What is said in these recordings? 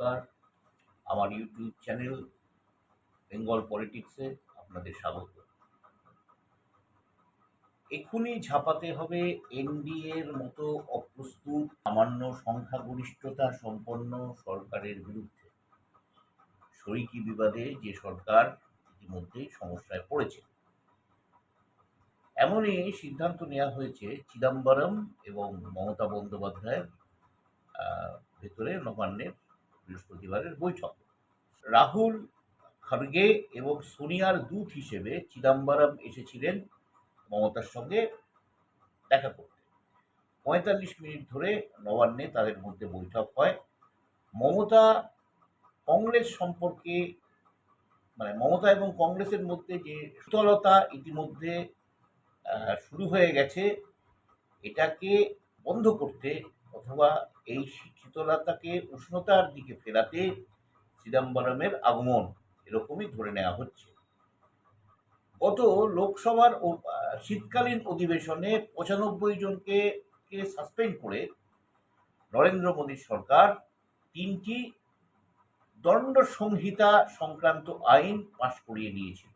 নমস্কার। আমার YouTube channel Bengal পলিটিক্সে আপনাদের স্বাগত। এক্ষুনি ঝাঁপাতে হবে এনডিএর মতো অপ্রস্তুত, সামান্য সংখ্যাগরিষ্ঠতা সম্পন্ন সরকারের বিরুদ্ধে। শরিকি বিবাদে যে সরকার ইতিমধ্যেই সমস্যায় পড়েছে। এমনই সিদ্ধান্ত নেওয়া হয়েছে চিদম্বরম এবং মমতা বন্দ্যোপাধ্যায়ের ভেতরে নবান্নের বৃহস্পতিবারের বৈঠক। রাহুল খড়গে এবং সোনিয়ার দূত হিসেবে চিদম্বরম এসেছিলেন মমতার সঙ্গে দেখা করতে। পঁয়তাল্লিশ মিনিট ধরে নবান্নে তাদের মধ্যে বৈঠক হয়। মমতা কংগ্রেস সম্পর্কে মানে মমতা এবং কংগ্রেসের মধ্যে যে সুতলতা ইতিমধ্যে শুরু হয়ে গেছে, এটাকে বন্ধ করতে অথবা এই শীতলতাকে উষ্ণতার দিকে ফেরাতে চিদম্বরমের আগমন এরকমই ধরে নেওয়া হচ্ছে। গত লোকসভার শীতকালীন অধিবেশনে পঁচানব্বই জনকে সাসপেন্ড করে নরেন্দ্র মোদীর সরকার তিনটি দণ্ড সংহিতা সংক্রান্ত আইন পাশ করিয়ে নিয়েছিল।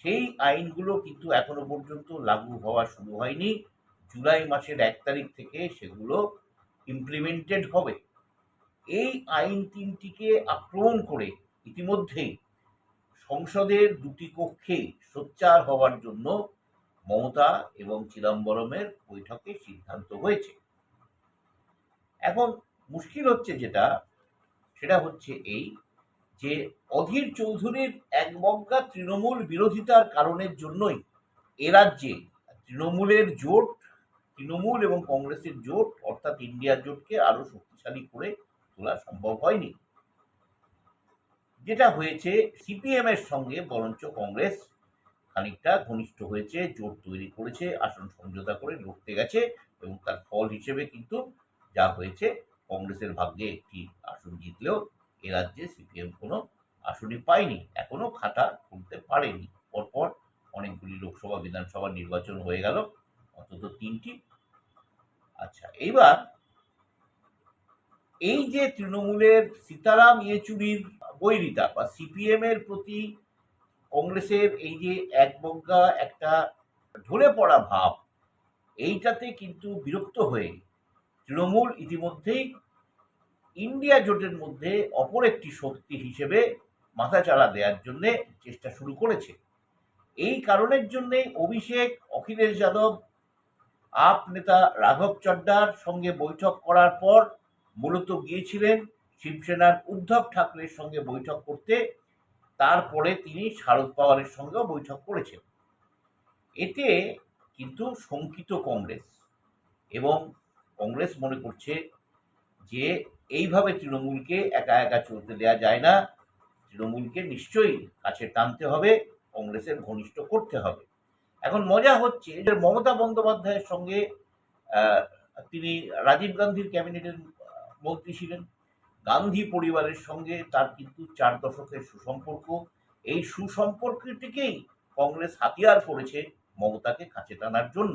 সেই আইনগুলো কিন্তু এখনও পর্যন্ত লাগু হওয়া শুরু হয়নি। জুলাই মাসের এক তারিখ থেকে সেগুলো ইমপ্লিমেন্টেড হবে। এই আইন তিনটিকে আক্রমণ করে ইতিমধ্যেই সংসদের দুটি কক্ষে সোচ্চার হওয়ার জন্য মমতা এবং চিদম্বরমের বৈঠকে সিদ্ধান্ত হয়েছে। এখন মুশকিল হচ্ছে যেটা, সেটা হচ্ছে এই যে অধীর চৌধুরীর একবজ্ঞা তৃণমূল বিরোধিতার কারণের জন্যই এ রাজ্যে তৃণমূলের জোট তৃণমূল এবং কংগ্রেসের জোট, অর্থাৎ ইন্ডিয়ার জোটকে আরও শক্তিশালী করে তোলা সম্ভব হয়নি। যেটা হয়েছে, সিপিএম এর সঙ্গে বরঞ্চ কংগ্রেস খানিকটা ঘনিষ্ঠ হয়েছে, জোট তৈরি করেছে, আসন সমঝোতা করে লড়তে গেছে এবং তার ফল হিসেবে কিন্তু যা হয়েছে, কংগ্রেসের ভাগ্যে একটি আসন জিতলেও এ রাজ্যে সিপিএম কোনো আসনই পায়নি, এখনও খাতা খুলতে পারেনি। পরপর অনেকগুলি লোকসভা, বিধানসভা নির্বাচন হয়ে গেল। অন্তত তিনটি। আচ্ছা এইবার এই যে তৃণমূলের সীতারাম ইয়েচুরির বৈরিতা বা সিপিএম এর প্রতি কংগ্রেসের এই যে এক একবজ্ঞা, একটা ঢলে পড়া ভাব, এইটাতে কিন্তু বিরক্ত হয়ে তৃণমূল ইতিমধ্যেই ইন্ডিয়া জোটের মধ্যে অপর একটি শক্তি হিসেবে মাথাচাড়া দেওয়ার জন্যে চেষ্টা শুরু করেছে। এই কারণের জন্যেই অভিষেক, অখিলেশ যাদব আপ নেতা রাঘব চড্ডার সঙ্গে বৈঠক করার পর মূলত গিয়েছিলেন শিবসেনার উদ্ধব ঠাকরের সঙ্গে বৈঠক করতে। তারপরে তিনি শারদ পাওয়ারের সঙ্গেও বৈঠক করেছেন। এতে কিন্তু শঙ্কিত কংগ্রেস এবং কংগ্রেস মনে করছে যে এইভাবে তৃণমূলকে একা একা চলতে দেওয়া যায় না। তৃণমূলকে নিশ্চয়ই কাছে টানতে হবে, কংগ্রেসের ঘনিষ্ঠ করতে হবে। এখন মজা হচ্ছে যে মমতা বন্দ্যোপাধ্যায়ের সঙ্গে তিনি রাজীব গান্ধীর ক্যাবিনেটের মন্ত্রী ছিলেন। গান্ধী পরিবারের সঙ্গে তার কিন্তু চার দশকের সুসম্পর্ক। এই সুসম্পর্কটিকেই কংগ্রেস হাতিয়ার করেছে মমতাকে কাছে টানার জন্য।